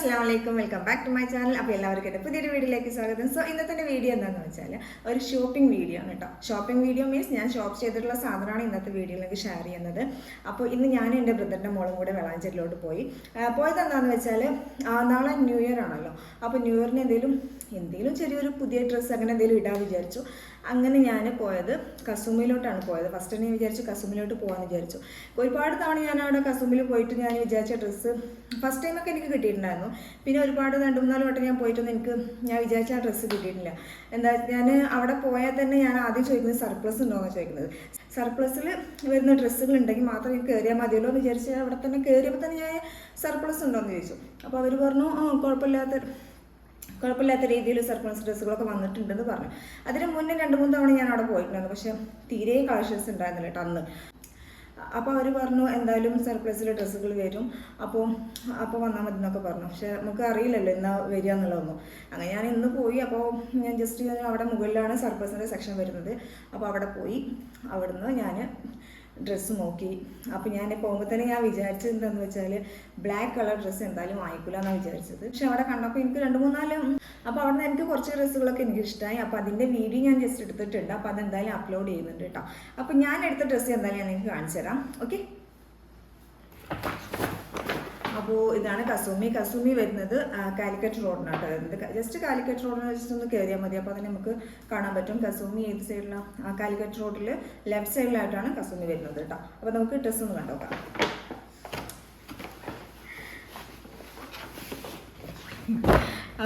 അസ്സാം വലൈക്കും welcome back to my channel അപ്പോൾ എല്ലാവർക്കും പുതിയൊരു വീഡിയോയിലേക്ക് സ്വാഗതം. സോ ഇന്നത്തെ വീഡിയോ എന്താണെന്ന് വെച്ചാൽ ഒരു ഷോപ്പിംഗ് വീഡിയോ ആണ് കേട്ടോ ഷോപ്പിംഗ് വീഡിയോ മീൻസ് ഞാൻ ഷോപ്പ് ചെയ്തിട്ടുള്ള സാധനമാണ് ഇന്നത്തെ വീഡിയോയിലേക്ക് ഷെയർ ചെയ്യുന്നത്. അപ്പോൾ ഇന്ന് ഞാനും എന്റെ ബ്രദറിന്റെ മോളും കൂടെ വെളാഞ്ചേരിയിലോട്ട് പോയി. പോയത് എന്താണെന്ന് വെച്ചാൽ നാളെ ന്യൂ ഇയർ ആണല്ലോ. അപ്പോൾ ന്യൂ ഇയറിന് എന്തെങ്കിലും എന്തെങ്കിലും ചെറിയൊരു പുതിയ ഡ്രസ്സ് അങ്ങനെ എന്തെങ്കിലും ഇടാൻ വിചാരിച്ചു. അങ്ങനെ ഞാൻ പോയത് കസുമിലോട്ടാണ് പോയത്. ഫസ്റ്റ് ഞാൻ വിചാരിച്ചു കസുമിലോട്ട് പോകാമെന്ന് വിചാരിച്ചു. ഒരുപാട് തവണ ഞാൻ അവിടെ കസുമിൽ പോയിട്ട് ഞാൻ വിചാരിച്ച ഡ്രസ്സ് ഫസ്റ്റ് ടൈമൊക്കെ എനിക്ക് കിട്ടിയിട്ടുണ്ടായിരുന്നു. പിന്നെ ഒരുപാട് രണ്ട് മൂന്നാൽ വട്ടം ഞാൻ പോയിട്ടൊന്നും എനിക്ക് ഞാൻ വിചാരിച്ച ആ ഡ്രസ്സ് കിട്ടിയിട്ടില്ല. എന്താ ഞാൻ അവിടെ പോയാൽ തന്നെ ഞാൻ ആദ്യം ചോദിക്കുന്നത് സർപ്ലസ് ഉണ്ടോ എന്ന് ചോദിക്കുന്നത്. സർപ്ലസിൽ വരുന്ന ഡ്രസ്സുകൾ ഉണ്ടെങ്കിൽ മാത്രം എനിക്ക് കയറിയാൽ മതിയല്ലോ എന്ന് വിചാരിച്ച് അവിടെ തന്നെ കയറിയപ്പോൾ തന്നെ ഞാൻ സർപ്ലസ് ഉണ്ടോ എന്ന് ചോദിച്ചു. അപ്പോൾ അവർ പറഞ്ഞു കുഴപ്പമില്ലാത്ത കുഴപ്പമില്ലാത്ത രീതിയിൽ സർപ്ലസ് ഡ്രസ്സുകളൊക്കെ വന്നിട്ടുണ്ടെന്ന് പറഞ്ഞു. അതിന് മുന്നേ രണ്ട് മൂന്ന് തവണ ഞാൻ അവിടെ പോയിട്ടുണ്ടായിരുന്നു. പക്ഷെ തീരെ കളക്ഷൻസ് ഉണ്ടായിരുന്നില്ല കേട്ടോ അന്ന്. അപ്പോൾ അവർ പറഞ്ഞു എന്തായാലും സർപ്ലസിലെ ഡ്രസ്സുകൾ വരും. അപ്പോൾ അപ്പോൾ വന്നാൽ മതി എന്നൊക്കെ പറഞ്ഞു. പക്ഷെ നമുക്ക് അറിയില്ലല്ലോ എന്നാ വരിക എന്നുള്ളതൊന്നും. അങ്ങനെ ഞാൻ ഇന്ന് പോയി. അപ്പോൾ ഞാൻ ജസ്റ്റ് അവിടെ മുകളിലാണ് സർപ്ലസിന്റെ സെക്ഷൻ വരുന്നത്. അപ്പോൾ അവിടെ പോയി. അവിടുന്ന് ഞാൻ ഡ്രസ്സ് നോക്കി. അപ്പോൾ ഞാൻ പോകുമ്പോൾ തന്നെ ഞാൻ വിചാരിച്ചത് എന്താണെന്ന് വെച്ചാൽ ബ്ലാക്ക് കളർ ഡ്രസ്സ് എന്തായാലും വാങ്ങിക്കില്ല എന്നാണ് വിചാരിച്ചത്. പക്ഷെ അവിടെ കണ്ടപ്പോൾ എനിക്ക് രണ്ട് മൂന്നാൽ അപ്പോൾ അവിടെ നിന്ന് എനിക്ക് കുറച്ച് ഡ്രസ്സുകളൊക്കെ എനിക്ക് ഇഷ്ടമായി അപ്പോൾ അതിന്റെ വീഡിയോ ഞാൻ ജസ്റ്റ് എടുത്തിട്ടുണ്ട്. അപ്പോൾ അതെന്തായാലും അപ്ലോഡ് ചെയ്യുന്നുണ്ട് കേട്ടോ. അപ്പോൾ ഞാൻ എടുത്ത ഡ്രസ്സ് എന്തായാലും ഞാൻ നിങ്ങൾക്ക് കാണിച്ചു തരാം ഓക്കെ അപ്പോൾ ഇതാണ് കസൂമി. കസൂമി വരുന്നത് കാലിക്കറ്റ് റോഡിനാണ് വരുന്നത്. ജസ്റ്റ് കാലിക്കറ്റ് റോഡിന് ജസ്റ്റ് ഒന്ന് കയറിയാൽ മതി. അപ്പോൾ അത് നമുക്ക് കാണാൻ പറ്റും. കസൂമി ഏത് സൈഡിലാണ് കാലിക്കറ്റ് റോഡിൽ ലെഫ്റ്റ് സൈഡിലായിട്ടാണ് കസൂമി വരുന്നത് കേട്ടോ. അപ്പോൾ നമുക്ക് ഡ്രസ്സ് ഒന്ന് കണ്ടോക്കാം.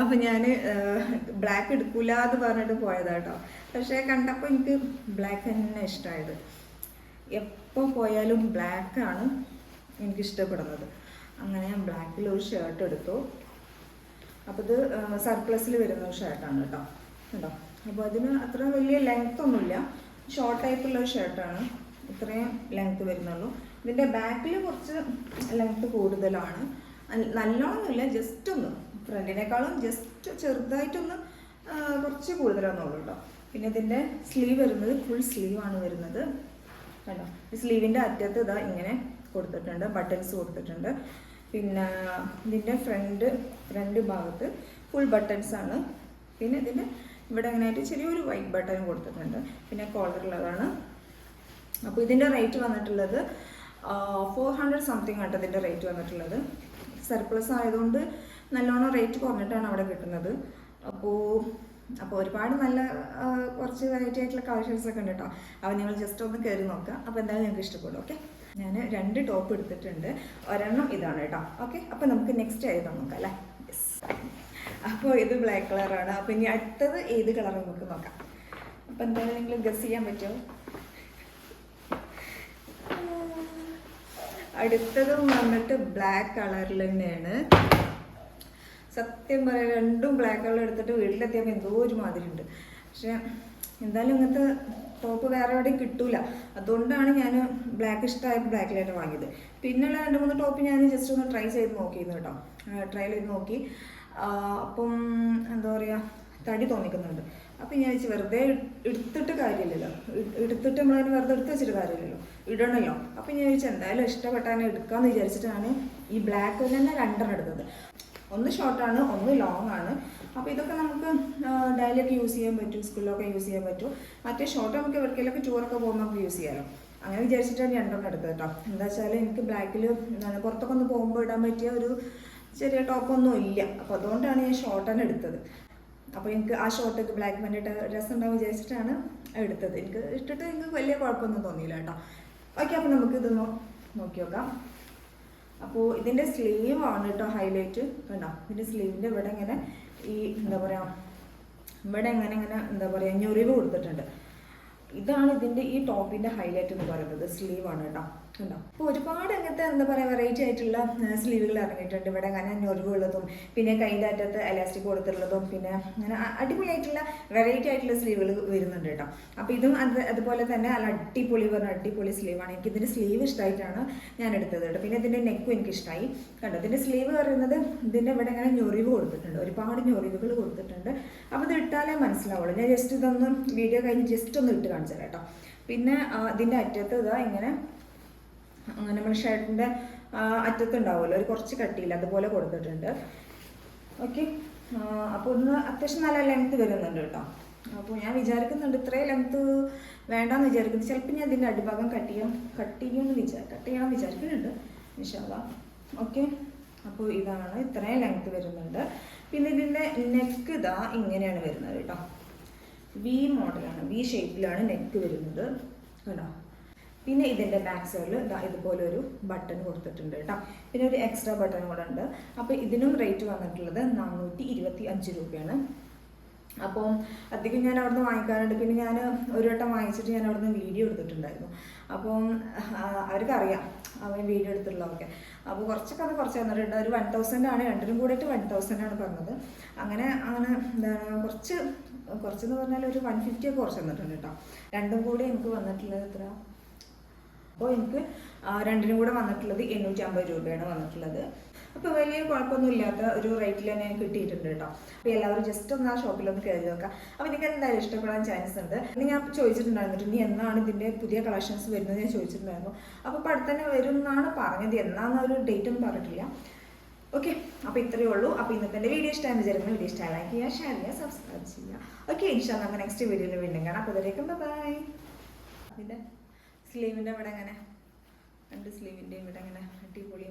അപ്പോൾ ഞാൻ ബ്ലാക്ക് എടുക്കില്ല എന്ന് പറഞ്ഞിട്ട് പോയതാട്ടോ. പക്ഷേ കണ്ടപ്പോൾ എനിക്ക് ബ്ലാക്ക് തന്നെ ഇഷ്ടമായത് എപ്പോൾ പോയാലും ബ്ലാക്കാണ് എനിക്ക് ഇഷ്ടപ്പെടുന്നത് അങ്ങനെ ഞാൻ ബ്ലാക്കിൽ ഒരു ഷർട്ട് എടുത്തു. അപ്പോൾ ഇത് സർപ്ലസിൽ വരുന്ന ഒരു ഷർട്ടാണ് കേട്ടോ. കേട്ടോ അപ്പോൾ അതിന് അത്ര വലിയ ലെങ്ത് ഒന്നുമില്ല. ഷോർട്ട് ടൈപ്പുള്ള ഒരു ഷർട്ടാണ് ഇത്രയും ലെങ്ത് വരുന്നുള്ളൂ. ഇതിന്റെ ബാക്കിൽ കുറച്ച് ലെങ്ത് കൂടുതലാണ്. നല്ലോണമൊന്നുമില്ല ജസ്റ്റ് ഒന്ന്. ഫ്രണ്ടിനേക്കാളും ജസ്റ്റ് ചെറുതായിട്ടൊന്ന് കുറച്ച് കൂടുതലാണെന്നുള്ളൂ കേട്ടോ. പിന്നെ ഇതിന്റെ സ്ലീവ് വരുന്നത് ഫുൾ സ്ലീവാണ് വരുന്നത്. കണ്ടോ? സ്ലീവിന്റെ അറ്റത്ത് ഇതാ ഇങ്ങനെ കൊടുത്തിട്ടുണ്ട് ബട്ടൺസ് കൊടുത്തിട്ടുണ്ട്. പിന്നെ ഇതിന്റെ ഫ്രണ്ട് ഫ്രണ്ട് ഭാഗത്ത് ഫുൾ ബട്ടൺസ് ആണ്. പിന്നെ ഇതിന്റെ ഇവിടെ അങ്ങനെയായിട്ട് ചെറിയൊരു വൈറ്റ് ബട്ടൺ കൊടുത്തിട്ടുണ്ട്. പിന്നെ കോളറുള്ളതാണ് അപ്പോൾ ഇതിന്റെ റേറ്റ് വന്നിട്ടുള്ളത് ഫോർ ഹൺഡ്രഡ് സംതിങ് ആട്ടോ ഇതിന്റെ റേറ്റ് വന്നിട്ടുള്ളത്. സർപ്ലസ് ആയതുകൊണ്ട് നല്ലോണം റേറ്റ് കുറഞ്ഞിട്ടാണ് അവിടെ കിട്ടുന്നത്. അപ്പോൾ അപ്പോൾ ഒരുപാട് നല്ല കുറച്ച് വെറൈറ്റി ആയിട്ടുള്ള കളക്ഷൻസ് ഒക്കെ ഉണ്ട് കേട്ടോ അപ്പോൾ നിങ്ങൾ ജസ്റ്റ് ഒന്ന് കയറി നോക്കുക അപ്പോൾ എന്തായാലും നിങ്ങൾക്ക് ഇഷ്ടപ്പെടും ഓക്കെ ഞാൻ രണ്ട് ടോപ്പ് എടുത്തിട്ടുണ്ട്. ഒരെണ്ണം ഇതാണ് കേട്ടോ ഓക്കെ അപ്പോൾ നമുക്ക് നെക്സ്റ്റ് ആയത് നോക്കാം അല്ലേ? യെസ് അപ്പോൾ ഇത് ബ്ലാക്ക് കളറാണ് അപ്പോൾ ഇനി അടുത്തത് ഏത് കളർ നമുക്ക് നോക്കാം. അപ്പോൾ എന്തായാലും നിങ്ങൾ ഗസ് ചെയ്യാൻ പറ്റുമോ? അടുത്തതും വന്നിട്ട് ബ്ലാക്ക് കളറിൽ തന്നെയാണ്. സത്യം പറയാം രണ്ടും ബ്ലാക്ക് കളർ എടുത്തിട്ട് വീട്ടിലെത്തിയപ്പോൾ എന്തോ ഒരു മാതിരി ഉണ്ട് പക്ഷെ എന്തായാലും ഇങ്ങനത്തെ ടോപ്പ് വേറെ എവിടെയും കിട്ടൂല. അതുകൊണ്ടാണ് ഞാൻ ബ്ലാക്ക് ഇഷ്ടമായ ബ്ലാക്കിലായിട്ട് വാങ്ങിയത്. പിന്നെയുള്ള രണ്ട് മൂന്ന് ടോപ്പ് ഞാൻ ജസ്റ്റ് ഒന്ന് ട്രൈ ചെയ്ത് നോക്കിയിരുന്നു കേട്ടോ. ട്രൈ ചെയ്ത് നോക്കി. അപ്പം എന്താ പറയുക തടി തോന്നിക്കുന്നുണ്ട്. അപ്പം ഞാൻ വെച്ച് വെറുതെ എടുത്തിട്ട് കാര്യമില്ലല്ലോ. എടുത്തിട്ട് നമ്മളതിന് വെറുതെ എടുത്ത് വെച്ചിട്ട് കാര്യമില്ലല്ലോ. ഇടണല്ലോ. അപ്പം ഞാൻ ചോദിച്ചാൽ എന്തായാലും ഇഷ്ടപ്പെട്ടാണ് എടുക്കാമെന്ന് വിചാരിച്ചിട്ടാണ് ഈ ബ്ലാക്ക് തന്നെ രണ്ടെണ്ണം എടുത്തത്. ഒന്ന് ഷോർട്ടാണ് ഒന്ന് ലോങ് ആണ്. അപ്പോൾ ഇതൊക്കെ നമുക്ക് ഡയലൊക്കെ യൂസ് ചെയ്യാൻ പറ്റും സ്കൂളിലൊക്കെ യൂസ് ചെയ്യാൻ പറ്റും. മറ്റേ ഷോർട്ട് നമുക്ക് എവിടേക്കെങ്കിലൊക്കെ ടൂറൊക്കെ പോകുമ്പോൾ നമുക്ക് യൂസ് ചെയ്യാമല്ലോ അങ്ങനെ വിചാരിച്ചിട്ടാണ് രണ്ടെണ്ണം എടുത്തത് കേട്ടോ. എന്താ വെച്ചാൽ എനിക്ക് ബ്ലാക്കിൽ പുറത്തൊക്കെ ഒന്ന് പോകുമ്പോൾ ഇടാൻ പറ്റിയ ഒരു ചെറിയ ടോപ്പൊന്നും ഇല്ല. അപ്പോൾ അതുകൊണ്ടാണ് ഞാൻ ഷോർട്ട് തന്നെ എടുത്തത്. അപ്പോൾ എനിക്ക് ആ ഷോർട്ടൊക്കെ ബ്ലാക്ക് പാന്റിട്ട് രസം ഉണ്ടാവും വിചാരിച്ചിട്ടാണ് എടുത്തത്. എനിക്ക് ഇട്ടിട്ട് എനിക്ക് വലിയ കുഴപ്പമൊന്നും തോന്നിയില്ല കേട്ടോ. ഓക്കെ അപ്പോൾ നമുക്ക് ഇതൊന്ന് നോക്കി നോക്കാം. അപ്പോൾ ഇതിന്റെ സ്ലീവ് ആണ് കേട്ടോ ഹൈലൈറ്റ് കണ്ടോ? ഇതിന്റെ സ്ലീവിന്റെ ഇവിടെ ഇങ്ങനെ ഈ എന്താ പറയുക ഇവിടെ ഇങ്ങനെ ഇങ്ങനെ എന്താ പറയുക ഞൊറിവ് കൊടുത്തിട്ടുണ്ട്. ഇതാണ് ഇതിന്റെ ഈ ടോപ്പിന്റെ ഹൈലൈറ്റ് എന്ന് പറയുന്നത്. സ്ലീവ് ആണ് കേട്ടോ അപ്പോൾ ഒരുപാട് അങ്ങനത്തെ എന്താ പറയുക വെറൈറ്റി ആയിട്ടുള്ള സ്ലീവുകൾ ഇറങ്ങിയിട്ടുണ്ട്. ഇവിടെ അങ്ങനെ ഞൊറിവുള്ളതും പിന്നെ കൈന്റെ അറ്റത്ത് എലാസ്റ്റിക് കൊടുത്തിട്ടുള്ളതും പിന്നെ അങ്ങനെ അടിപൊളി അടിപൊളിയായിട്ടുള്ള വെറൈറ്റി ആയിട്ടുള്ള സ്ലീവുകൾ വരുന്നുണ്ട് കേട്ടോ അപ്പോൾ ഇതും അത് അതുപോലെ തന്നെ നല്ല അടിപൊളി പറഞ്ഞ അടിപൊളി സ്ലീവാണ് എനിക്ക് ഇതിന്റെ സ്ലീവ് ഇഷ്ടമായിട്ടാണ് ഞാൻ എടുത്തത് കേട്ടോ പിന്നെ ഇതിന്റെ നെക്കും എനിക്ക് ഇഷ്ടമായി കണ്ടോ? ഇതിന്റെ സ്ലീവ് പറയുന്നത് ഇതിന്റെ ഇവിടെ ഇങ്ങനെ ഞൊറിവ് കൊടുത്തിട്ടുണ്ട്. ഒരുപാട് ഞൊറിവുകൾ കൊടുത്തിട്ടുണ്ട്. അപ്പോൾ ഇത് ഇട്ടാലേ മനസ്സിലാവുള്ളൂ. ഞാൻ ജസ്റ്റ് ഇതൊന്ന് വീഡിയോ കഴിഞ്ഞ് ജസ്റ്റ് ഒന്ന് ഇട്ട് കാണിച്ചു തരാം കേട്ടോ. പിന്നെ ഇതിന്റെ അറ്റത്ത് ഇതാ ഇങ്ങനെ നമ്മുടെ ഷർട്ടിന്റെ അറ്റത്തുണ്ടാവുമല്ലോ ഒരു കുറച്ച് കട്ടിയില്ല അതുപോലെ കൊടുത്തിട്ടുണ്ട്. ഓക്കെ. അപ്പോൾ ഒന്ന് അത്യാവശ്യം നല്ല ലെങ്ത് വരുന്നുണ്ട് കേട്ടോ. അപ്പോൾ ഞാൻ വിചാരിക്കുന്നുണ്ട് ഇത്രയും ലെങ്ത് വേണ്ടാന്ന് വിചാരിക്കുന്നു. ചിലപ്പോൾ ഞാൻ ഇതിന്റെ അടിഭാഗം കട്ട് ചെയ്യാം കട്ട് ചെയ്യുമെന്ന് വിചാരിക്കും കട്ട് ചെയ്യണം വിചാരിക്കുന്നുണ്ട്. വിശാല ഓക്കെ. അപ്പോൾ ഇതാണ് ഇത്രയും ലെങ്ത് വരുന്നുണ്ട്. പിന്നെ ഇതിന്റെ നെക്ക് ഇതാ ഇങ്ങനെയാണ് വരുന്നത് കേട്ടോ. വി മോഡലാണ് വി ഷേപ്പിലാണ് നെക്ക് വരുന്നത് കേട്ടോ പിന്നെ ഇതിന്റെ ബാക്ക് സൈഡിൽ ഇതാ ഇതുപോലെ ഒരു ബട്ടൺ കൊടുത്തിട്ടുണ്ട് കേട്ടോ. പിന്നെ ഒരു എക്സ്ട്രാ ബട്ടൺ കൂടെ ഉണ്ട്. അപ്പോൾ ഇതിനും റേറ്റ് വന്നിട്ടുള്ളത് നാനൂറ്റി ഇരുപത്തി അഞ്ച് രൂപയാണ്. അപ്പോൾ അധികം ഞാൻ അവിടുന്ന് വാങ്ങിക്കാറുണ്ട്. പിന്നെ ഞാൻ ഒരു വട്ടം വാങ്ങിച്ചിട്ട് ഞാൻ അവിടുന്ന് വീഡിയോ എടുത്തിട്ടുണ്ടായിരുന്നു. അപ്പം അവർക്കറിയാം അവൻ വീഡിയോ എടുത്തിട്ടുള്ളതൊക്കെ. അപ്പോൾ കുറച്ചൊക്കെ അത് കുറച്ച് തന്നിട്ടുണ്ട്. ഒരു വൺ തൗസൻഡ് ആണ്. രണ്ടിനും കൂടിയിട്ട് വൺ തൗസൻഡ് ആണ് പറഞ്ഞത്. അങ്ങനെ അങ്ങനെ എന്താണ് കുറച്ച് കുറച്ചെന്ന് പറഞ്ഞാൽ ഒരു വൺ ഫിഫ്റ്റി ഒക്കെ കുറച്ച് തന്നിട്ടുണ്ട് കേട്ടോ. രണ്ടും കൂടി എനിക്ക് വന്നിട്ടുള്ളത് എത്ര? അപ്പോൾ എനിക്ക് രണ്ടിനും കൂടെ വന്നിട്ടുള്ളത് എണ്ണൂറ്റി അമ്പത് രൂപയാണ് വന്നിട്ടുള്ളത്. അപ്പോൾ വലിയ കുഴപ്പമൊന്നും ഇല്ലാത്ത ഒരു റേറ്റിൽ തന്നെ കിട്ടിയിട്ടുണ്ട് കേട്ടോ. അപ്പോൾ എല്ലാവരും ജസ്റ്റ് ഒന്ന് ആ ഷോപ്പിൽ ഒന്ന് കയറി നോക്കാം. അപ്പോൾ നിങ്ങൾക്ക് എന്തായാലും ഇഷ്ടപ്പെടാൻ ചാൻസ് ഉണ്ട്. ഇനി ഞാൻ ചോദിച്ചിട്ടുണ്ടായിരുന്നു ഇനി എന്നാണ് ഇതിന്റെ പുതിയ കളക്ഷൻസ് വരുന്നത് ഞാൻ ചോദിച്ചിട്ടുണ്ടായിരുന്നു. അപ്പോൾ ഇപ്പോൾ അടുത്ത് തന്നെ വരും എന്നാണ് പറഞ്ഞത്. എന്നാന്ന് ഒരു ഡേറ്റ് പറഞ്ഞിട്ടില്ല. ഓക്കെ അപ്പോൾ ഇത്രയേ ഉള്ളൂ. അപ്പോൾ ഇന്നത്തെ എന്റെ വീഡിയോ ഇഷ്ടമായി വിചാരിക്കുന്നു. വീഡിയോ ഇഷ്ടമായി ലൈക്ക് ചെയ്യുക ഷെയർ ചെയ്യുക സബ്സ്ക്രൈബ് ചെയ്യുക. ഓക്കെ ഇൻഷാ നമുക്ക് നെക്സ്റ്റ് വീഡിയോയിൽ വീണ്ടും കാണാം. അപ്പോൾ അതിലേക്കും ബൈ അതിന്റെ സ്ലീവിന്റെ ഇവിടെ അങ്ങനെ രണ്ട് സ്ലീവിന്റെയും ഇവിടെ അങ്ങനെ അടിപൊളി